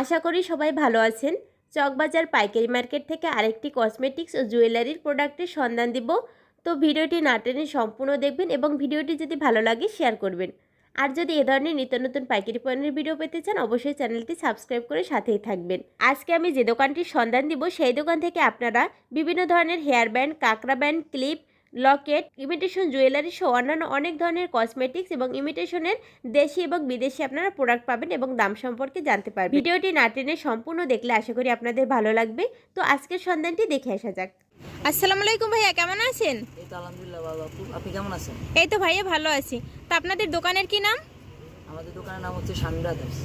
আশা করি সবাই ভালো আছেন। চকবাজার পাইকারি মার্কেট থেকে আরেকটি কসমেটিক্স ও জুয়েলারির প্রোডাক্টের সন্ধান দিব। তো ভিডিওটি না টেনে সম্পূর্ণ দেখবেন এবং ভিডিওটি যদি ভালো লাগে শেয়ার করবেন। আর যদি এ ধরনের নিত্য নতুন পাইকারি পণ্যের ভিডিও পেতে চান, অবশ্যই চ্যানেলটি সাবস্ক্রাইব করে সাথেই থাকবেন। আজকে আমি যে দোকানটির সন্ধান দিব, সেই দোকান থেকে আপনারা বিভিন্ন ধরনের হেয়ার ব্যান্ড, কাঁকড়া band, clip locket imitation jewellery সহ অন্যান্য অনেক ধরনের কসমেটিক্স এবং ইমিটেশনের দেশি এবং বিদেশি আপনারা প্রোডাক্ট পাবেন এবং দাম সম্পর্কে জানতে পারবেন। ভিডিওটি না টেনে সম্পূর্ণ দেখলে আশা করি আপনাদের ভালো লাগবে। তো আজকের সন্ধানটি দেখে আসা যাক। আসসালামু আলাইকুম ভাইয়া কেমন আছেন? এই তো আলহামদুলিল্লাহ ভালো। আপু আপনি কেমন আছেন? এই তো ভাইয়া ভালো আছি। তো আপনাদের দোকানের কি নাম? আমাদের দোকানের নাম হচ্ছে Shami brothers.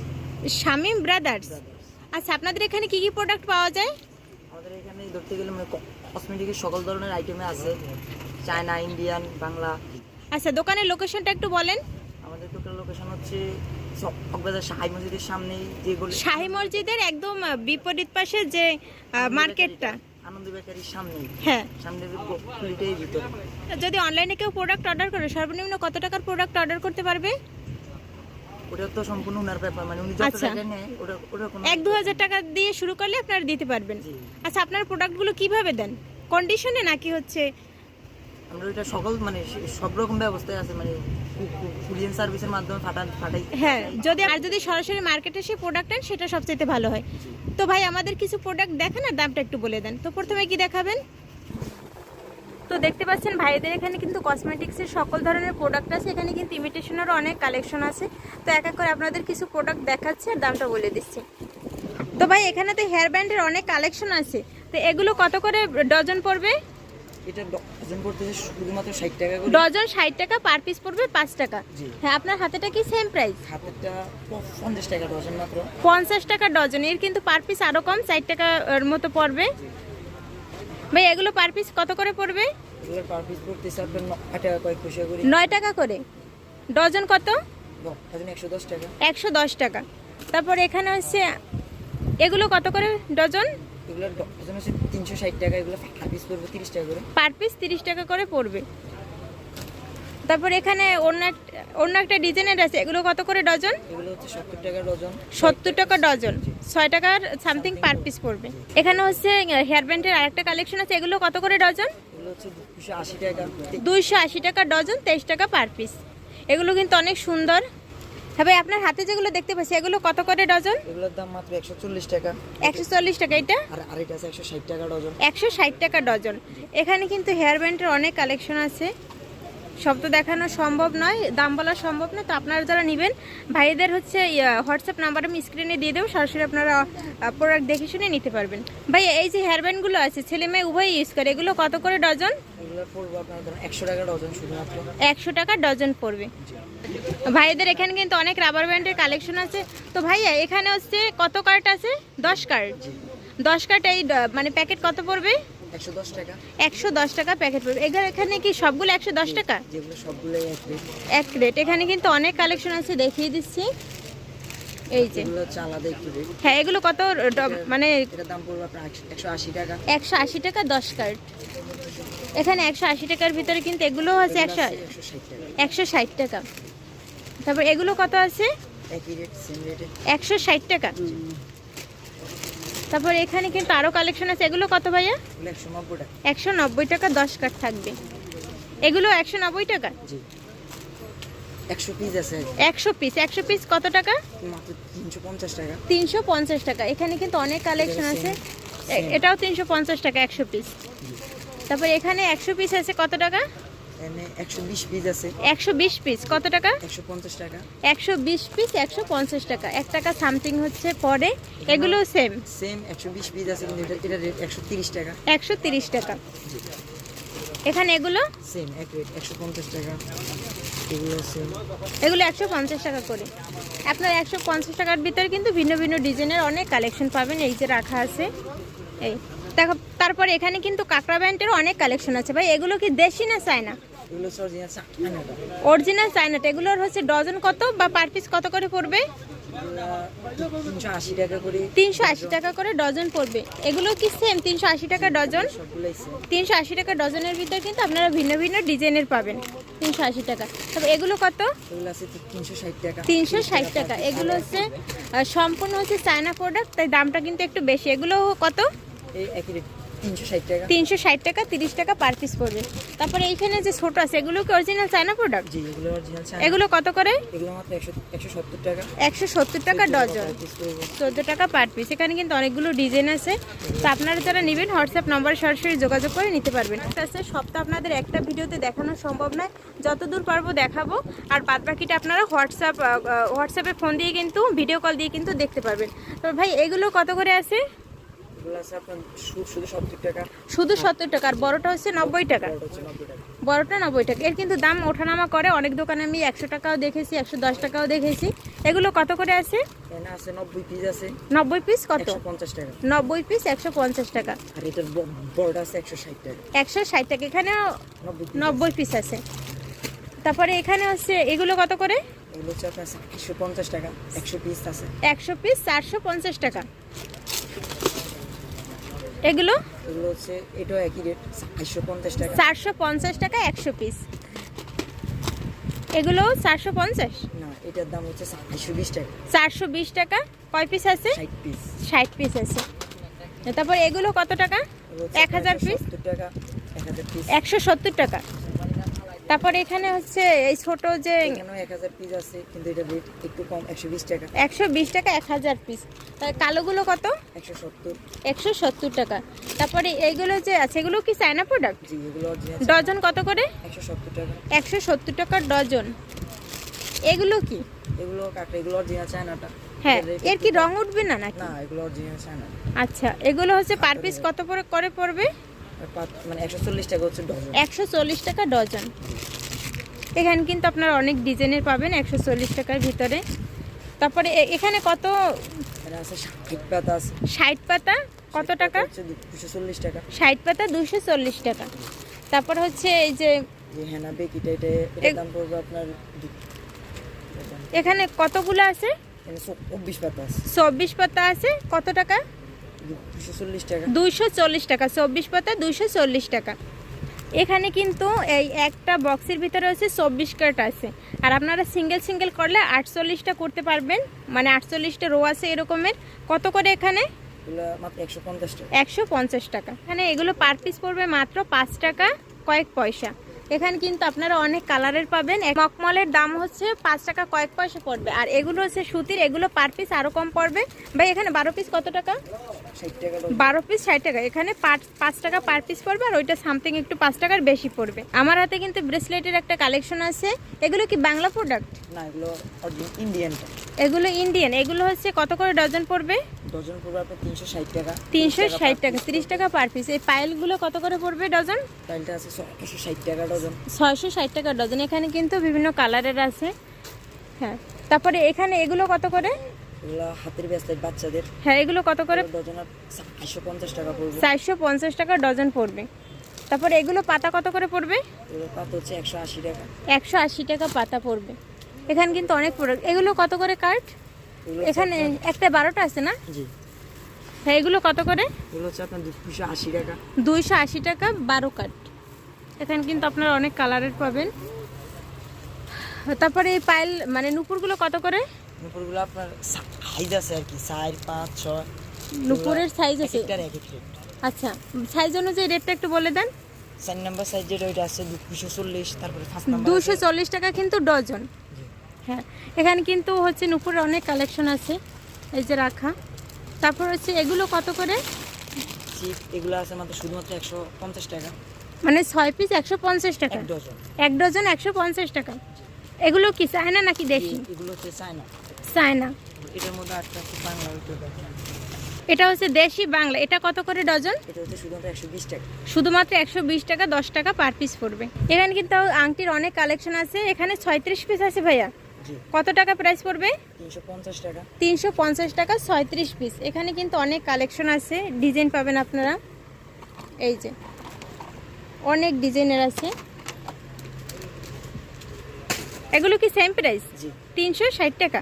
Shamim brothers. Brothers আচ্ছা আপনাদের এখানে কি কি প্রোডাক্ট পাওয়া যায়? আমাদের এখানে ধরতে গেলে মানে কসমেটিকের সকল ধরনের আইটেমে আছে। China Indian Bangla. আচ্ছা দোকানের লোকেশনটা একটু বলেন। আমাদের দোকানের লোকেশন হচ্ছে শাহি মসজিদের সামনেই যেগুলো শাহী মসজিদের একদম বিপরীত পাশে যে মার্কেটটা। আনন্দ বেকারির সামনেই। হ্যাঁ। গলিটাই ভিতরে। যদি অনলাইনে কেউ প্রোডাক্ট অর্ডার করে সর্বনিম্ন কত টাকার প্রোডাক্ট অর্ডার করতে পারবে? ওটা তো সম্পূর্ণ উনার ব্যাপার মানে উনি যত আচ্ছা। টাকা নেয় ওটা ওটা কোনো এক দু হাজার টাকা দিয়ে শুরু করলে আপনারা দিতে পারবেন। আচ্ছা আপনার প্রোডাক্টগুলো কীভাবে দেন? কন্ডিশনে নাকি হচ্ছে আমরা ওইটা সকল মানে সব রকম ব্যবস্থায় আছে মানে কুরিয়ান সার্ভিসের মাধ্যমে ফাটান ফাটাই হ্যাঁ যদি আর যদি সরাসরি মার্কেটে এসে প্রোডাক্ট নেন সেটা সবচেয়ে ভালো হয়। তো ভাই আমাদের কিছু প্রোডাক্ট দেখান আর দামটা একটু বলে দেন। তো প্রথমে কি দেখাবেন? তো দেখতে পাচ্ছেন ভাইদের এখানে কিন্তু কসমেটিক্সের সকল ধরনের প্রোডাক্ট আছে। এখানে কিন্তু ইমিটেশনেরও অনেক কালেকশন আছে। তো এক এক করে আপনাদের কিছু প্রোডাক্ট দেখাচ্ছে আর দামটা বলে দিচ্ছি। তো ভাই এখানে তো হেয়ার ব্যান্ডের অনেক কালেকশন আছে। তো এগুলো কত করে ডজন পড়বে? এটা ডজন শুধুমাত্র টাকা করে। ডজন ষাট টাকা পার পিস পড়বে টাকা। হ্যাঁ আপনার হাতেটা কি সেম প্রাইস টাকা ডজন মাত্র। পঞ্চাশ টাকা ডজন এর কিন্তু পার পিস আরও কম টাকার মতো পড়বে। ভাই এগুলো পার পিস কত করে পড়বে? পার পিস আপনার টাকা পয়সা করে। নয় টাকা করে। ডজন কত? ডজন টাকা। তারপর এখানে হচ্ছে এগুলো কত করে ডজন? এগুলোর ডজন হচ্ছে তিনশো ষাট টাকা এগুলো পার পিস তিরিশ টাকা করে। পার পিস তিরিশ টাকা করে পড়বে। তারপর এখানে অন্য অন্য একটা ডিজাইনের আছে এগুলো কত করে ডজন? এগুলো হচ্ছে সত্তর টাকা ডজন। সত্তর টাকা ডজন। ছয় টাকার সামথিং পার পিস পড়বে। এখানে হচ্ছে হেয়ার ব্যান্ডের আরেকটা কালেকশন আছে এগুলো কত করে ডজন? দুইশো আশি টাকা। ডজন তেইশ টাকা পার পিস এগুলো কিন্তু অনেক সুন্দর। হ্যাঁ ভাই আপনার হাতে যেগুলো দেখতে পাচ্ছি এগুলো কত করে ডজন? এগুলোর দাম মাত্র একশো চল্লিশ টাকা। একশো চল্লিশ টাকা এটা আর আরেকটা আছে একশো ষাট টাকা ডজন। একশো ষাট টাকা ডজন। এখানে কিন্তু হেয়ার ব্যান্ডের অনেক কালেকশন আছে। সব তো দেখানো সম্ভব নয় দাম বলা সম্ভব নয় তো আপনারা যারা নেবেন ভাইদের হচ্ছে হোয়াটসঅ্যাপ নাম্বার আমি স্ক্রিনে দিয়ে দেবো সরাসরি আপনারা প্রোডাক্ট দেখে শুনে নিতে পারবেন। ভাই এই যে হেয়ার ব্যান্ডগুলো আছে ছেলে মেয়ে উভয় ইউজ করে এগুলো কত করে ডজন? একশো টাকা ডজন একশো টাকা ডজন পড়বে। ভাইদের এখানে কিন্তু অনেক রাবার ব্যান্ডের কালেকশন আছে। তো ভাইয়া এখানে হচ্ছে কত কার্ট আছে? দশ কার্ট দশ কার্ট এই মানে প্যাকেট কত পড়বে? একশো দশ টাকা। একশো দশ টাকা প্যাকেট পড়বে। এখানে এখানে কি সবগুলো একশো দশ টাকা? যেগুলো সবগুলোই এক রেট এখানে কিন্তু অনেক কালেকশন আছে দেখিয়ে দিচ্ছি। এই যে। এগুলো হ্যাঁ এগুলো কত মানে একশো আশি টাকা। দশ কার্ট এখানে একশো আশি টাকার ভিতরে কিন্তু এগুলো আছে একশো একশো ষাট টাকা। তারপর এগুলো কত আছে? একশো ষাট টাকা। তারপর এখানে কিন্তু আরও কালেকশন আছে। এগুলো কত ভাইয়া? একশো নব্বই টাকা। দশ কাঠ থাকবে। এগুলো একশো নব্বই টাকা? একশো পিস আছে। একশো পিস একশো পিস কত টাকা? তিনশো পঞ্চাশ টাকা। এখানে কিন্তু অনেক কালেকশন আছে। এটাও তিনশো পঞ্চাশ টাকা একশো পিস তারপর এখানে একশো পিস আছে কত টাকা? এখানে একশো বিশ পিস আছে। একশো বিশ পিস কত টাকা? একশো পঞ্চাশ টাকা। একশো বিশ পিস একশো পঞ্চাশ টাকা। এক টাকা সামথিং হচ্ছে পরে এগুলো সেম সেম একশো বিশ পিস আছে কিন্তু এটা এটা রেট একশো তিরিশ টাকা। এখানে এগুলো? সেম এক রেট টাকা। এগুলো সেম এগুলো একশো পঞ্চাশ টাকা করে। আপনার একশো পঞ্চাশ টাকার ভিতরে কিন্তু ভিন্ন ভিন্ন ডিজাইনের অনেক কালেকশন পাবেন এই যে রাখা আছে। এই। দেখো তারপরে এখানে কিন্তু কাঁকড়া ব্যান্ডের অনেক কালেকশন আছে। ভাই এগুলো কি দেশি না চায়না? অরিজিনাল চায়নাটা। এগুলোর হচ্ছে ডজন কত বা পার পিস কত করে পড়বে? তিনশো আশি টাকা করে। তিনশো আশি টাকা করে ডজন পড়বে। এগুলো কি সেম তিনশো আশি টাকা ডজন। তিনশো আশি টাকা ডজনের ভিতর কিন্তু আপনারা ভিন্ন ভিন্ন ডিজাইনের পাবেন। তিনশো আশি টাকা। তবে এগুলো কত? এগুলো আছে তিনশো ষাট টাকা। এগুলো হচ্ছে সম্পূর্ণ হচ্ছে চায়না প্রোডাক্ট তাই দামটা কিন্তু একটু বেশি। এগুলো কত? তিনশো ষাট টাকা। তিরিশ টাকা পার পিস পড়বে। তারপরে এইখানে যে ছোট আছে এগুলো কি অরিজিনাল চায়না প্রোডাক্ট এগুলো কত করে? একশো সত্তর টাকা। ডজন। চোদ্দ টাকা পার পিস এখানে কিন্তু অনেকগুলো ডিজাইন আছে। তো আপনারা যারা নেবেন হোয়াটসঅ্যাপ নম্বরে সরাসরি যোগাযোগ করে নিতে পারবেন। আস্তে সবটা আপনাদের একটা ভিডিওতে দেখানো সম্ভব নয়। যতদূর পারব দেখাবো। আর বাদ বাকিটা আপনারা হোয়াটসঅ্যাপ হোয়াটসঅ্যাপে ফোন দিয়ে কিন্তু ভিডিও কল দিয়ে কিন্তু দেখতে পারবেন। তো ভাই এগুলো কত করে আছে এগুলো আছে আপনার শু- শুধু সত্তর টাকা। শুধু সত্তর টাকা আর বড়টা হচ্ছে নব্বই টাকা। বড়টা নব্বই টাকা। এর কিন্তু দাম ওঠানামা করে। অনেক দোকানে আমি একশো টাকাও দেখেছি একশো দশ টাকাও দেখেছি। এগুলো কত করে আছে? এখানে আছে নব্বই পিস আছে। নব্বই পিস কত? নব্বই পিস একশো পঞ্চাশ টাকা। একশো ষাট টাকা। এখানেও নব্বই পিস আছে। তারপরে এখানে হচ্ছে এগুলো কত করে? একশো পঞ্চাশ টাকা। একশো পিস আছে। একশো পিস চারশো পঞ্চাশ টাকা। এগুলো? এগুলো হচ্ছে এটাও একই রেট একশো পঞ্চাশ টাকা। চারশো পঞ্চাশ টাকা একশো পিস এগুলো চারশো পঞ্চাশ? না এটার দাম হচ্ছে একশো বিশ টাকা। চারশো বিশ টাকা? কয় পিস আছে? ষাট পিস ষাট পিস আছে। তারপর এগুলো কত টাকা? এক হাজার পিস টাকা। একশো সত্তর টাকা। তারপর এখানে হচ্ছে এই ছোট যে পিস আছে কিন্তু এটা রেট একটু কম একশো বিশ টাকা। একশো বিশ টাকা এক হাজার পিস কালোগুলো কত? একশো সত্তর। একশো সত্তর টাকা। তারপরে এইগুলো যে আছে এগুলো কি চায়না প্রোডাক্ট জি এগুলো ডজন কত করে? একশো সত্তর টাকা। একশো সত্তর টাকা ডজন। এগুলো কি? এগুলো কাটা এগুলো অরিজিনাল চায়নাটা। হ্যাঁ এর কি রং উঠবে না নাকি? না এগুলো অরিজিনাল চায়না। আচ্ছা এগুলো হচ্ছে পার পিস কত করে করে পড়বে? মানে একশো চল্লিশ টাকা হচ্ছে ডজন। একশো চল্লিশ টাকা ডজন। এখানে কিন্তু আপনারা অনেক ডিজাইনের পাবেন একশো চল্লিশ টাকার ভিতরে। তারপরে এখানে কত? ষাট পাতা আছে। ষাট পাতা? কত টাকা? দুশো চল্লিশ টাকা। ষাট পাতা দুশো চল্লিশ টাকা। তারপর হচ্ছে এই যে যে হেনা বেকিটা এটা দাম পড়বে আপনার এখানে কতগুলো আছে? চব্বিশ পাতা আছে। চব্বিশ পাতা আছে। কত টাকা? দুইশো চল্লিশ টাকা। চব্বিশ পাতা দুইশো চল্লিশ টাকা। এখানে কিন্তু এই একটা বক্সের ভিতরে হচ্ছে চব্বিশ কার্ট আছে। আর আপনারা সিঙ্গেল সিঙ্গেল করলে আটচল্লিশটা করতে পারবেন। মানে আটচল্লিশটা রো আছে এরকমের। কত করে এখানে? মাত্র একশো পঞ্চাশ টাকা। একশো পঞ্চাশ টাকা। এখানে এগুলো পার পিস পড়বে মাত্র পাঁচ টাকা কয়েক পয়সা। এখানে কিন্তু আপনারা অনেক কালারের পাবেন। মকমলের দাম হচ্ছে পাঁচ টাকা কয়েক পয়সা পড়বে। আর এগুলো হচ্ছে সুতির এগুলো পার পিস আরও কম পড়বে। ভাই এখানে বারো পিস কত টাকা? বারো পিস ষাট টাকা। এখানে পাঁচ টাকা পার পিস পড়বে আর ওইটা সামথিং একটু পাঁচ টাকার বেশি পড়বে। আমার হাতে কিন্তু ব্রেসলেটের একটা কালেকশন আছে। এগুলো কি বাংলা প্রোডাক্ট না এগুলো অরিজিনাল এগুলো ইন্ডিয়ান এগুলো হচ্ছে কত করে ডজন পড়বে? ডজন পড়বে আপনার তিনশো ষাট টাকা। তিনশো ষাট টাকা per তিরিশ টাকা পার পিস এই পায়েলগুলো কত করে পড়বে ডজন। টাইলটা আছে একশো ষাট টাকা ডজন। ছয়শো ষাট টাকা ডজন। এখানে কিন্তু বিভিন্ন কালারের আছে। হ্যাঁ তারপরে এখানে এগুলো কত করে? হাতের ব্যস্তায় বাচ্চাদের। হ্যাঁ এগুলো কত করে? ডজন একশো পঞ্চাশ টাকা পড়বে। চারশো পঞ্চাশ টাকা ডজন পড়বে। তারপরে এগুলো পাতা কত করে পড়বে? পাত হচ্ছে একশো আশি টাকা। একশো আশি টাকা পাতা পড়বে। এখানে কিন্তু অনেক প্রোডাক্ট এগুলো কত করে কার্ড এখানে একটা বারোটা আছে না? জি। হ্যাঁ এগুলো কত করে? এগুলো হচ্ছে আপনার দুশো আশি টাকা। দুইশো আশি টাকা বারো কাঠ এখানে কিন্তু আপনারা অনেক কালারের পাবেন। তারপরে এই পাইল মানে নুপুরগুলো কত করে? নুপুরগুলো আপনার সাইজ আছে আর কি চার পাঁচ ছয়। নুপুরের সাইজ আছে? আচ্ছা সাইজ অনুযায়ী রেটটা একটু বলে দেন। চার নাম্বার সাইজ যেটা ওইটা আছে দুশো চল্লিশ তারপরে দুশো চল্লিশ টাকা কিন্তু ডজন হ্যাঁ এখানে কিন্তু হচ্ছে নুপুরের অনেক কালেকশন আছে এই যে রাখা। তারপর হচ্ছে এগুলো কত করে? এগুলো আছে মাত্র শুধুমাত্র একশো পঞ্চাশ টাকা। মানে ছয় পিস একশো পঞ্চাশ টাকা? এক ডজন। এক ডজন একশো পঞ্চাশ টাকা। এগুলো কি চায়না নাকি দেশি? এগুলো হচ্ছে চায়না। চায়না। এটার মধ্যে আটটা আছে বাংলা এটা হচ্ছে দেশি বাংলা। এটা কত করে ডজন? শুধুমাত্র একশো বিশ টাকা। দশ টাকা পার পিস পড়বে। এখানে কিন্তু আংটির অনেক কালেকশন আছে। এখানে ছয়ত্রিশ পিস আছে ভাইয়া। কত টাকা প্রাইস পড়বে? তিনশো পঞ্চাশ টাকা। ছয়ত্রিশ পিস এখানে কিন্তু অনেক কালেকশন আছে ডিজাইন পাবেন আপনারা। এই যে অনেক ডিজাইনের আছে। এগুলো কি সেম প্রাইস তিনশো ষাট টাকা।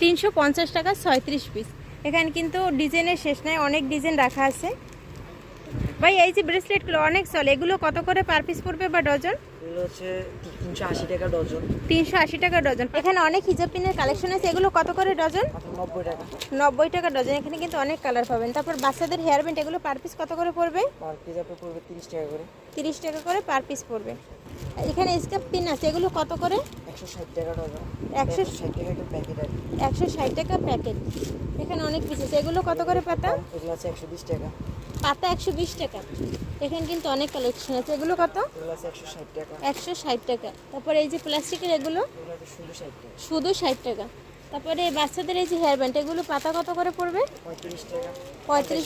তিনশো পঞ্চাশ। টাকা ছয়ত্রিশ পিস এখানে কিন্তু ডিজাইনের শেষ নাই অনেক ডিজাইন রাখা আছে। ভাই এই যে ব্রেসলেটগুলো অনেক চলে। এগুলো কত করে পার পিস পড়বে বা ডজন? এগুলো হচ্ছে টাকা ডজন। তিনশো আশি টাকা ডজন। এখানে অনেক হিজাব পিনের কালেকশন আছে। এগুলো কত করে ডজন? মাত্র নব্বই টাকা। নব্বই টাকা ডজন। এখানে কিন্তু অনেক কালার পাবেন। তারপর বাচ্চাদের হেয়ার ব্যান্ড এগুলো পার পিস কত করে পড়বে? পার পিস আপনার পড়বে তিরিশ টাকা করে। তিরিশ টাকা করে পার পিস পড়বে। এখানে স্কাপ পিন আছে এগুলো কত করে? একশো ষাট টাকা একশো ষাট টাকা প্যাকেট একশো ষাট টাকা প্যাকেট এখানে অনেক পিস আছে। এগুলো কত করে পাতা? এগুলো আছে একশো বিশ টাকা। পাতা একশো বিশ টাকা। এখানে কিন্তু অনেক কালেকশন আছে। এগুলো কত? একশো ষাট টাকা। তারপরে এই যে প্লাস্টিকের এগুলো? শুধু ষাট টাকা। শুধু ষাট টাকা। তারপরে বাচ্চাদের এই যে হেয়ার ব্যান্ড এগুলো পাতা কত করে পড়বে? পঁয়ত্রিশ টাকা। পঁয়ত্রিশ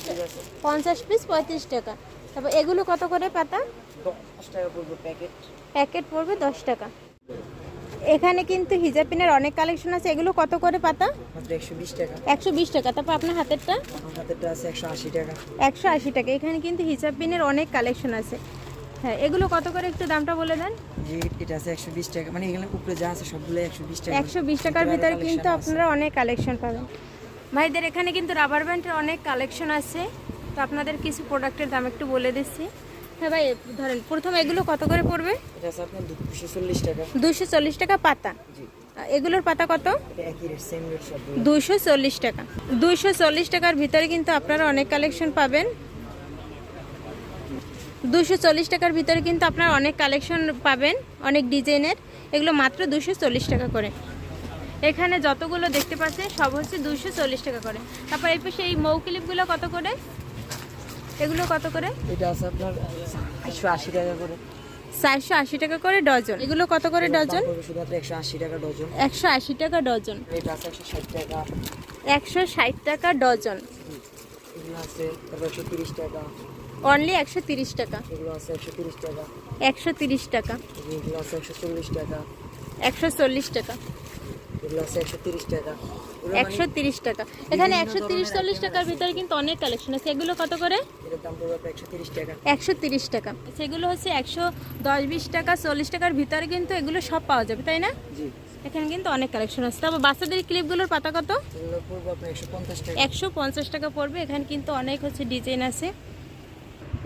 পঞ্চাশ পিস পঁয়ত্রিশ টাকা। তারপর এগুলো কত করে পাতা? দশ টাকা পড়বে প্যাকেট। প্যাকেট পড়বে দশ টাকা। এখানে কিন্তু হিজাব পিনের অনেক কালেকশন আছে। এগুলো কত করে পাতা? একশো বিশ টাকা। তারপর আপনার হাতেরটা? আমার হাতেরটা আছে একশো আশি টাকা। একশো আশি টাকা। এখানে কিন্তু হিজাব পিনের অনেক কালেকশন আছে। হ্যাঁ এগুলো কত করে একটু দামটা বলে দেন? এটা আছে একশো বিশ টাকা। মানে এখানে উপরে যা আছে সবগুলো একশো বিশ টাকা। একশো বিশ টাকার ভিতরে কিন্তু আপনারা অনেক কালেকশন পাবেন। ভাইদের এখানে কিন্তু রাবার ব্যান্ডের অনেক কালেকশন আছে। তো আপনাদের কিছু প্রোডাক্টের দাম একটু বলে দিচ্ছি। হ্যাঁ ভাই ধরেন প্রথম এগুলো কত করে পড়বে? দুশো চল্লিশ টাকা। পাতা। জি। এগুলোর পাতা কত? দুশো চল্লিশ টাকা। দুশো চল্লিশ টাকার ভিতরে কিন্তু আপনারা অনেক কালেকশন পাবেন। দুশো চল্লিশ টাকার ভিতরে কিন্তু আপনারা অনেক কালেকশন পাবেন অনেক ডিজাইনের। এগুলো মাত্র দুশো চল্লিশ টাকা করে। এখানে যতগুলো দেখতে পাচ্ছেন সব হচ্ছে দুশো চল্লিশ টাকা করে। তারপর এই পাশে এই মৌ ক্লিপগুলো কত করে? এগুলো কত করে? এটা আছে আপনার একশো আশি টাকা করে। চারশো আশি টাকা করে ডজন। এগুলো কত করে ডজন? শুধুমাত্র একশো আশি টাকা ডজন। একশো আশি টাকা ডজন। এটা আছে একশো ষাট টাকা। একশো ষাট টাকা ডজন। এগুলো আছে তারপর একশো তিরিশ টাকা। অনলি একশো তিরিশ টাকা। এগুলো আছে একশো তিরিশ টাকা। একশো তিরিশ টাকা। এগুলো আছে একশো চল্লিশ টাকা। একশো চল্লিশ টাকা। এগুলো আছে একশো তিরিশ টাকা। একশো তিরিশ টাকা। এখানে একশো তিরিশ চল্লিশ টাকার ভিতরে কিন্তু অনেক কালেকশন আছে। এগুলো কত করে? একশো তিরিশ টাকা। সেগুলো হচ্ছে একশো দশ বিশ টাকা চল্লিশ টাকার ভিতরে কিন্তু এগুলো সব পাওয়া যাবে তাই না? এখানে কিন্তু অনেক কালেকশন আছে। তারপর বাচ্চাদের ক্লিপগুলোর পাতা কত? একশো পঞ্চাশ টাকা। পড়বে। এখানে কিন্তু অনেক হচ্ছে ডিজাইন আছে।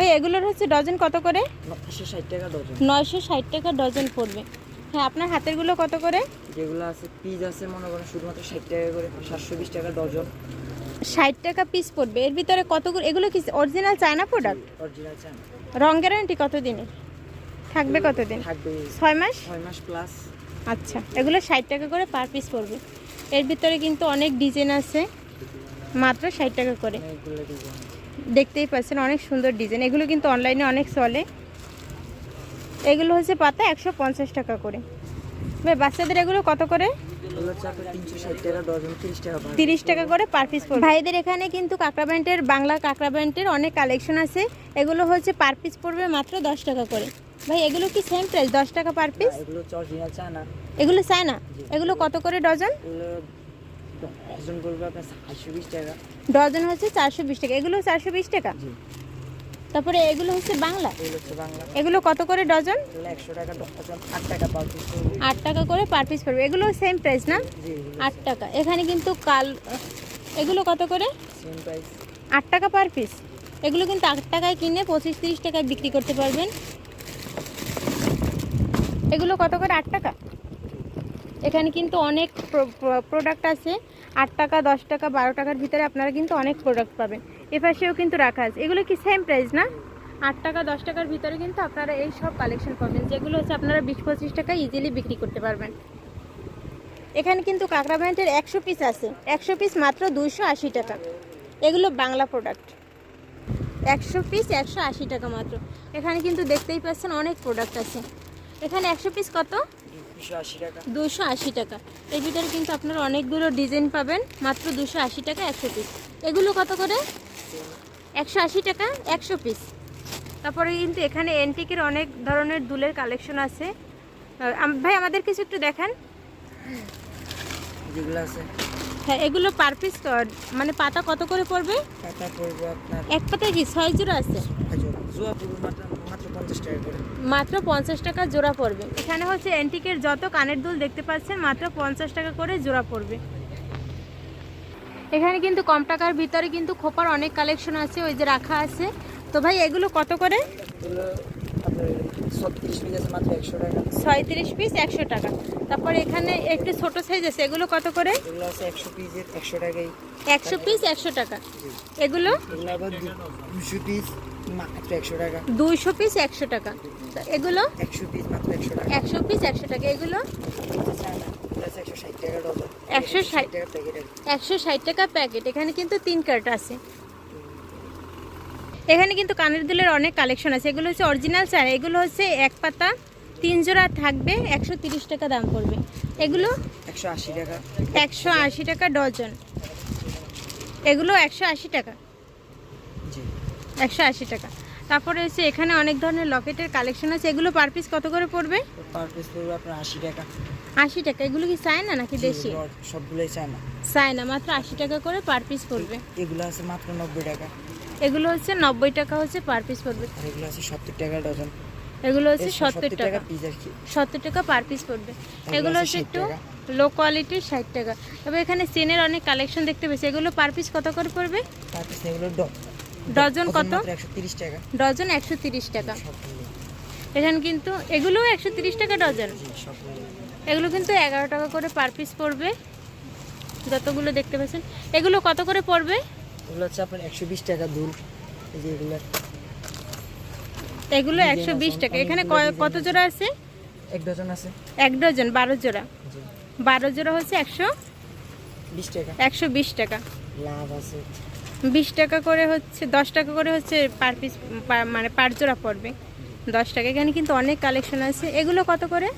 ওই এগুলোর হচ্ছে ডজন কত করে? নয়শো ষাট টাকা ডজন পড়বে। হ্যাঁ আপনার হাতেরগুলো কত করে? যেগুলো আছে পিস আছে মনে করেন শুধুমাত্র ষাট টাকা করে সাতশো বিশ টাকা ডজন। ষাট টাকা পিস পড়বে। এর ভিতরে কতগুলো এগুলো কি অরিজিনাল চায়না প্রোডাক্ট অরিজিনাল চান রং গ্যারান্টি কতদিনে থাকবে কতদিন? থাকবে ছয় মাস? ছয় মাস প্লাস আচ্ছা এগুলো ষাট টাকা করে পার পিস পড়বে। এর ভিতরে কিন্তু অনেক ডিজাইন আছে। মাত্র ষাট টাকা করে। ডিজাইন দেখতেই পাচ্ছেন অনেক সুন্দর ডিজাইন এগুলো কিন্তু অনলাইনে অনেক চলে। এগুলো হচ্ছে পাতা একশো পঞ্চাশ টাকা করে। ভাই বাচ্চাদের এগুলো কত করে? তিরিশ টাকা করে পার পিস পড়বে। ভাইদের এখানে কিন্তু কাঁকড়া ব্যান্ডের বাংলা কাঁকড়া ব্যান্ডের অনেক কালেকশন আছে। এগুলো হচ্ছে পার পিস পড়বে মাত্র দশ টাকা করে। ভাই এগুলো কি সেম প্রাইস দশ টাকা পার পিস এগুলো চায় না এগুলো কত করে ডজন? ডজন হচ্ছে চারশো বিশ টাকা। এগুলো চারশো বিশ টাকা? তারপরে এগুলো হচ্ছে বাংলা? এগুলো কত করে ডজন? আট টাকা করে পার পিস পড়বে। এগুলো সেম প্রাইস না? আট টাকা। এখানে কিন্তু কাল এগুলো কত করে? আট টাকা পার পিস। এগুলো কিন্তু আট টাকায় কিনে পঁচিশ তিরিশ টাকায় বিক্রি করতে পারবেন। এগুলো কত করে? আট টাকা? এখানে কিন্তু অনেক প্রোডাক্ট আছে। আট টাকা, দশ টাকা, বারো টাকার ভিতরে আপনারা কিন্তু অনেক প্রোডাক্ট পাবেন। এপাশেও কিন্তু রাখা আছে। এগুলো কি সেম প্রাইস না? আট টাকা, দশ টাকার ভিতরে কিন্তু আপনারা এই সব কালেকশন পাবেন। যেগুলো হচ্ছে আপনারা বিশ, পঁচিশ টাকা ইজিলি বিক্রি করতে পারবেন। এখানে কিন্তু কাঁকড়া ব্র্যান্ডের একশো পিস আছে। একশো পিস মাত্র দুইশো আশি টাকা। এগুলো বাংলা প্রোডাক্ট একশো পিস একশো আশি টাকা মাত্র। এখানে কিন্তু দেখতেই পাচ্ছেন অনেক প্রোডাক্ট আছে। এখানে একশো পিস কত? দুশো আশি টাকা। এর ভিতরে কিন্তু আপনারা অনেকগুলো ডিজাইন পাবেন মাত্র দুশো আশি টাকা একশো পিস এগুলো কত করে? একশো আশি টাকা একশো পিস তারপরে কিন্তু এখানে এন্টিকের অনেক ধরনের দুলের কালেকশন আছে। ভাই আমাদের কিছু একটু দেখান। যেগুলো আছে। হ্যাঁ এগুলো পার পিস মানে পাতা কত করে পড়বে? টাকা পড়বে আপনার এক পাতায় কি ছয় জোড়া আছে? মাত্র মাত্র পঞ্চাশ টাকা করে। মাত্র পঞ্চাশ টাকা জোড়া পড়বে। এখানে হচ্ছে অ্যান্টিকের যত কানের দুল দেখতে পাচ্ছেন মাত্র পঞ্চাশ টাকা করে জোড়া পড়বে। এখানে কিন্তু কম টাকার ভিতরে কিন্তু খোপার অনেক কালেকশন আছে ওই যে রাখা আছে। তো ভাই এগুলো কত করে? ছত্রিশ পিস আছে মাত্র একশো টাকা। ছয়ত্রিশ পিস একশো টাকা। তারপর এখানে একটু ছোট সাইজ আছে এগুলো কত করে? এগুলো আছে একশো পিসের একশো টাকাই। একশো পিস একশো টাকা। এগুলো? এগুলো আবার দুশো পিস মাত্র একশো টাকা। দুইশো পিস একশো টাকা। এগুলো? একশো পিস মাত্র একশো টাকা। একশো পিস একশো টাকা। এগুলো? একশো ষাট টাকা প্যাকেট এখানে কিন্তু তিন কার্ট আছে। এখানে কিন্তু কানের দুলের অনেক কালেকশন আছে। এগুলো হচ্ছে অরিজিনাল চার এগুলো হচ্ছে এক পাতা তিন জোড়া থাকবে একশো তিরিশ টাকা দাম পড়বে। এগুলো একশো আশি টাকা। একশো আশি টাকা ডজন। এগুলো একশো আশি টাকা। একশো আশি টাকা। তারপরে হচ্ছে এখানে অনেক ধরনের লকেটের কালেকশন আছে। এগুলো পার পিস কত করে পড়বে? পার পিস পড়বে আপনার আশি টাকা। আশি টাকা। এগুলো কি চায় না নাকি দেশি? সবগুলোই চায় না চায় না মাত্র আশি টাকা করে পার পিস পড়বে। এগুলো আছে মাত্র নব্বই টাকা। এগুলো হচ্ছে নব্বই টাকা হচ্ছে পার পিস পড়বে। এগুলো আছে সত্তর টাকা ডজন এগুলো হচ্ছে সত্তর টাকা পিস আর কি। সত্তর টাকা পার পিস পড়বে। এগুলো হচ্ছে একটু লো কোয়ালিটির ষাট টাকা। তবে এখানে চেনের অনেক কালেকশন দেখতে পেয়েছি। এগুলো পার পিস কত করে পড়বে? পার পিস এগুলো ডজন কত? টাকা। ডজন একশো টাকা। এখানে কিন্তু এগুলো একশো টাকা ডজন এগুলো কিন্তু এগারো টাকা করে পার পিস পড়বে। যতগুলো দেখতে পাচ্ছেন এগুলো কত করে পড়বে? এগুলো হচ্ছে আপনার একশো বিশ টাকা দুল। এই যে এগুলো। এগুলো একশো বিশ টাকা। এখানে কত জোড়া আছে? এক ডজন আছে। এক ডজন বারো জোড়া। বারো জোড়া হচ্ছে একশো বিশ টাকা। একশো বিশ টাকা। লাভ আছে। বিশ টাকা করে হচ্ছে দশ টাকা করে হচ্ছে পার পিস মানে পার জোড়া পড়বে। দশ টাকা। এখানে কিন্তু অনেক কালেকশন আছে। এগুলো কত করে?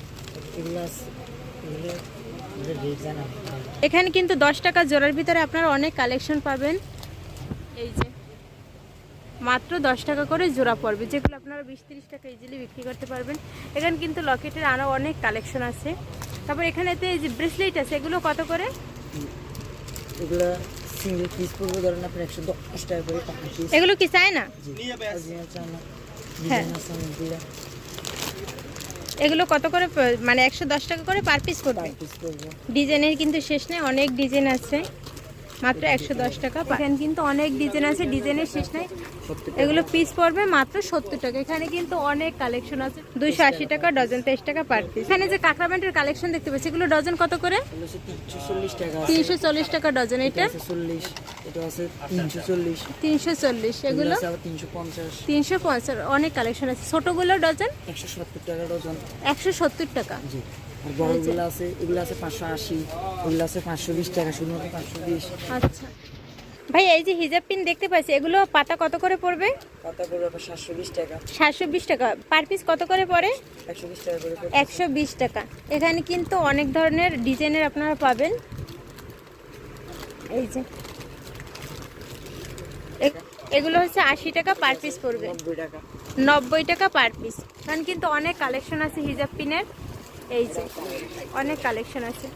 এখানে কিন্তু দশ টাকা জোড়ার ভিতরে আপনারা অনেক কালেকশন পাবেন। এই যে। মাত্র দশ টাকা করে জোড়া পড়বে যেগুলো আপনারা বিশ তিরিশ টাকা ইজিলি বিক্রি করতে পারবেন। এখানে কিন্তু লকেটের আরও অনেক কালেকশন আছে। তারপর এখানেতে এই যে ব্রেসলেট আছে এগুলো কত করে? এগুলো সিঙ্গেল পিস পড়বে ধরেন আপনার একশো দশ টাকা করে এগুলো কি চায় না হ্যাঁ। এগুলো কত করে মানে একশো দশ টাকা করে পার পিস পড়বে? পার পিস পড়বে। ডিজাইনের কিন্তু শেষ নেই অনেক ডিজাইন আছে। মাত্র একশো দশ টাকা এখানে কিন্তু অনেক ডিজাইন আছে ডিজাইনের শেষ নাই। এগুলো পিস পড়বে মাত্র সত্তর টাকা। এখানে কিন্তু অনেক কালেকশন আছে। দুইশো আশি টাকা ডজন তেইশ টাকা পার পিস এখানে যে কাঁকড়া ব্যান্ডের কালেকশন দেখতে পাচ্ছি এগুলো ডজন কত করে? তিনশো চল্লিশ টাকা ডজন এটা? তিনশো চল্লিশ। তিনশো চল্লিশ এগুলো? তিনশো পঞ্চাশ। অনেক কালেকশন আছে। ছোটোগুলো ডজন একশো সত্তর টাকা ডজন একশো সত্তর টাকা। বড়গুলো আছে এগুলো আছে পাঁচশো আশি ওগুলো আছে পাঁচশো বিশ টাকা শুধুমাত্র পাঁচশো বিশ। আচ্ছা। ভাই এই যে হিজাব পিন দেখতে পাচ্ছি এগুলো পাতা কত করে পড়বে? পাতা সাতশো বিশ টাকা। সাতশো বিশ টাকা। পার পিস কত করে পড়ে? একশো বিশ টাকা করে পড়বে। একশো বিশ টাকা। এখানে কিন্তু অনেক ধরনের ডিজাইনের আপনারা পাবেন। এই যে। এগুলো হচ্ছে আশি টাকা পার পিস পড়বে। নব্বই টাকা। নব্বই টাকা পার পিস। কারণ কিন্তু অনেক কালেকশন আছে হিজাব পিনের। এই যে অনেক কালেকশন আছে।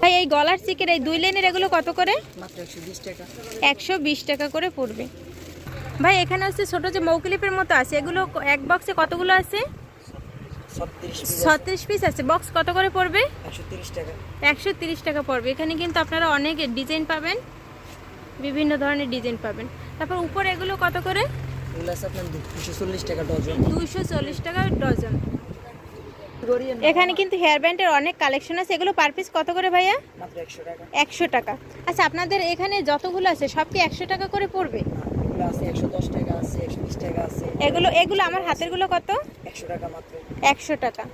ভাই এই গলার চিকের এই দুই লেনের এগুলো কত করে? একশো বিশ টাকা। করে পড়বে। ভাই এখানে হচ্ছে ছোট যে মৌক্লিপের মতো আছে এগুলো এক বক্সে কতগুলো আছে? ছত্রিশ পিস আছে। বক্স কত করে পড়বে? একশো তিরিশ টাকা। একশো তিরিশ টাকা পড়বে। এখানে কিন্তু আপনারা অনেক ডিজাইন পাবেন। বিভিন্ন ধরনের ডিজাইন পাবেন। তারপর উপরে এগুলো কত করে? দুশো চল্লিশ টাকা ডজন। দুইশো চল্লিশ টাকা ডজন। এখানে কিন্তু হেয়ার ব্যান্ডের অনেক কালেকশন আছে। এগুলো পার পিস কত করে ভাইয়া? মাত্র একশো টাকা। আচ্ছা আপনাদের এখানে যতগুলো আছে সব কি একশো টাকা করে পড়বে? এগুলো এগুলো এগুলো আমার হাতেরগুলো কত? একশো টাকা মাত্র। একশো টাকা।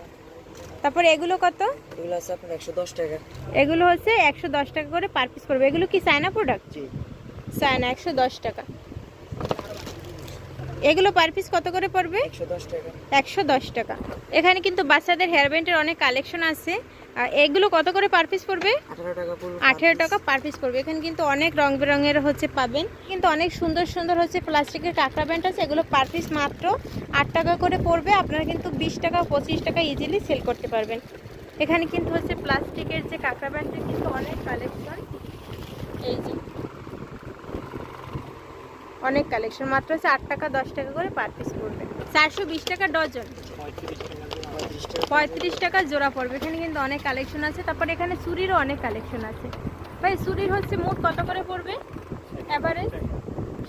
তারপর এগুলো কত? এগুলো আছে আপনার একশো দশ টাকা। এগুলো হচ্ছে একশো দশ টাকা করে পার পিস পড়বে। এগুলো কি চায়না প্রোডাক্ট জি। চায়না একশো দশ টাকা। এগুলো পার পিস কত করে পড়বে? একশো দশ টাকা। এখানে কিন্তু বাচ্চাদের হেয়ার ব্যান্ডের অনেক কালেকশন আছে। আর এগুলো কত করে পার পিস পড়বে? পড়বে আঠেরো টাকা পার পিস পড়বে। এখানে কিন্তু অনেক রং বেরঙের হচ্ছে পাবেন। কিন্তু অনেক সুন্দর সুন্দর হচ্ছে প্লাস্টিকের কাঁকড়া ব্যান্ড আছে। এগুলো পার পিস মাত্র আট টাকা করে পড়বে। আপনারা কিন্তু বিশ টাকা পঁচিশ টাকা ইজিলি সেল করতে পারবেন। এখানে কিন্তু হচ্ছে প্লাস্টিকের যে কাঁকড়া ব্যান্ডের কিন্তু অনেক কালেকশন এই যে অনেক কালেকশন মাত্র হচ্ছে আট টাকা, দশ টাকা করে পার পিস পড়বে। চারশো বিশ টাকা ডজন। পঁয়ত্রিশ টাকা জোড়া পড়বে। এখানে কিন্তু অনেক কালেকশন আছে। তারপর এখানে চুরিরও অনেক কালেকশন আছে। ভাই চুরির হচ্ছে মোট কত করে পড়বে? অ্যাভারেজ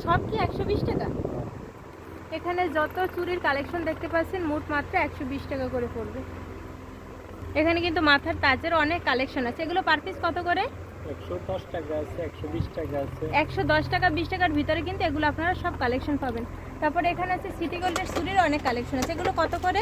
সব কি একশো বিশ টাকা? এখানে যত চুরির কালেকশন দেখতে পাচ্ছেন, মোট মাত্র একশো বিশ টাকা করে পড়বে। এখানে কিন্তু মাথার তাজের অনেক কালেকশন আছে। এগুলো পার পিস কত করে? একশো দশ টাকা আছে টাকা আছে। একশো দশ টাকা বিশ টাকার ভিতরে কিন্তু এগুলো আপনারা সব কালেকশন পাবেন। তারপরে এখানে আছে সিটি গোল্ডের চুরির অনেক কালেকশন আছে। এগুলো কত করে?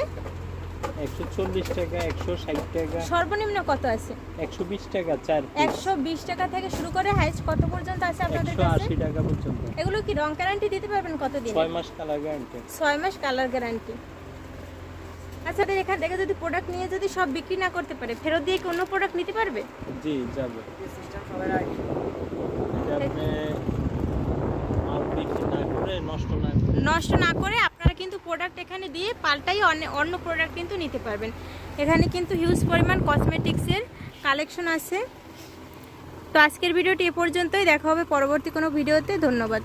একশো চল্লিশ টাকা একশো ষাট টাকা। সর্বনিম্ন কত আছে? একশো বিশ টাকা চার পিস একশো বিশ টাকা থেকে শুরু করে হাইস্ট কত পর্যন্ত আছে আপনাদের কাছে? আশি টাকা পর্যন্ত। এগুলো কি রং গ্যারান্টি দিতে পারবেন কতদিন ছয় মাস কালার গ্যারান্টি ছয় মাস কালার গ্যারান্টি আচ্ছা তো এখান থেকে যদি প্রোডাক্ট নিয়ে যদি সব বিক্রি না করতে পারে ফেরত দিয়ে কি অন্য প্রোডাক্ট নিতে পারবে? জি যাবে। সিস্টেম সবাই রাখি। আপনি মাল বিক্রি না করে নষ্ট না করে নষ্ট না করে আপনারা কিন্তু প্রোডাক্ট এখানে দিয়ে পাল্টাই অন্য অন্য প্রোডাক্ট কিন্তু নিতে পারবেন। এখানে কিন্তু হিউজ পরিমাণ কসমেটিক্সের কালেকশন আছে। তো আজকের ভিডিওটি এ পর্যন্তই। দেখা হবে পরবর্তী কোনো ভিডিওতে। ধন্যবাদ।